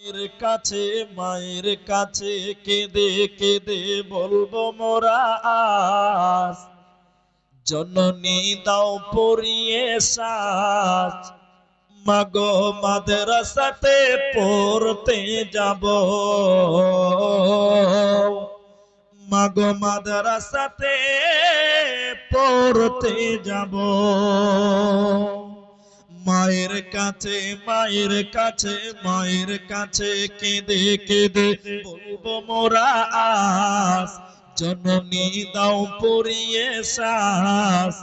মায়ের কাছে মায়ের কাছে কেঁদে কেঁদে বলব মোরা জননী দাও পরিয়ে সাজ। মাগো মাদ্রাসাতে পড়তে যাব। মাগো মাদ্রাসাতে পড়তে যাব। মায়ের কাছে মায়ের কাছে মায়ের কাছে কেঁদে কেঁদে বলব, মোরা আস, জননী দাও পরিয়ে শ্বাস।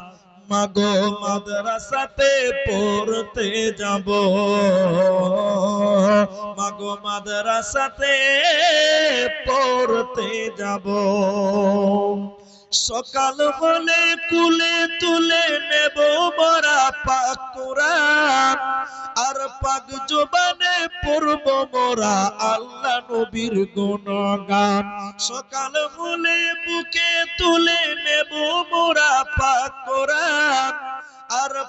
মাগো মাদ্রাসাতে পড়তে যাব। মাগো মাদ্রাসাতে পড়তে যাব। সকাল বলে কুলে তুলে নেব বড়া পাক কোরআন। আর পাক জবানে পড়ব মোরা আল্লাহ নবীর গুণগান। সকাল বলে বুকে তুলে নেব মোরা পাক কোরআন। আর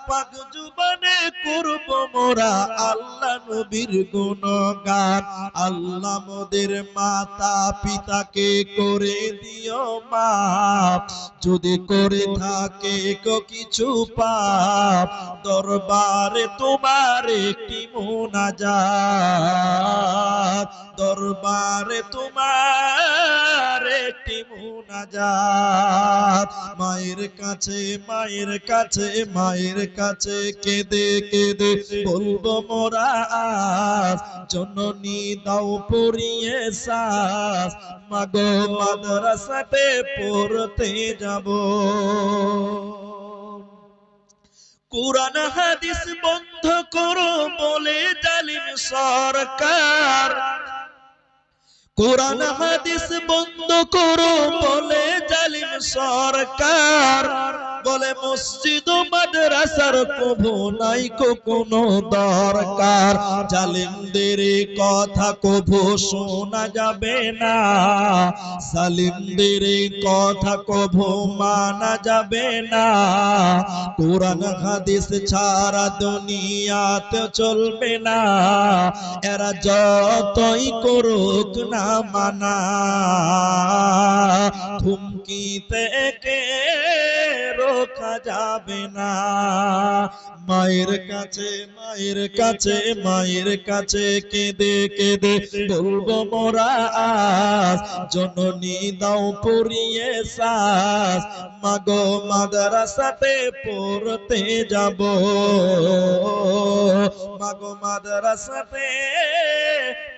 পাক জুবানে করব মোরা আল্লাহ নবীর আল্লাহ মোদের মাতা পিতাকে করে দিও মাপ। যদি করে থাকে কিছু পাপ, দরবারে তোমার একটি মুনাজাত। দরবারে তোমার একটি মুনাজাত। মায়ের কাছে মায়ের কাছে, মায়ের কাছে কেঁদে কেঁদে বলব মোরা জননী দাও পড়িয়ে শ্বাস মাগো মাদ্রাসাতে পড়তে যাব। কোরআন, হাদিস বন্ধ করো বলে জালিম সরকার। কোরআন, হাদিস বন্ধ করো বলে জালিম সরকার। বলে, মসজিদ মাদ্রাসার কভু নাই কোনো দরকার। জালিমদের কথা কভু শোনা যাবে না। সালিমদের কথা কভু মানা যাবে না। কোরআন, হাদিস ছাড়া দুনিয়াতে চলবে না। এরা যতই করুক না মানা। থুমকি থেকে রোখা যাবে না। মায়ের কাছে মায়ের কাছে মায়ের কাছে কেঁদে কেঁদে বলব মোরা জননী দাও পড়িয়ে শ্বাস মাগো মাদ্রাসাতে পড়তে যাব। মাগো মাদ্রাসাতে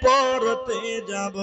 পড়তে যাব।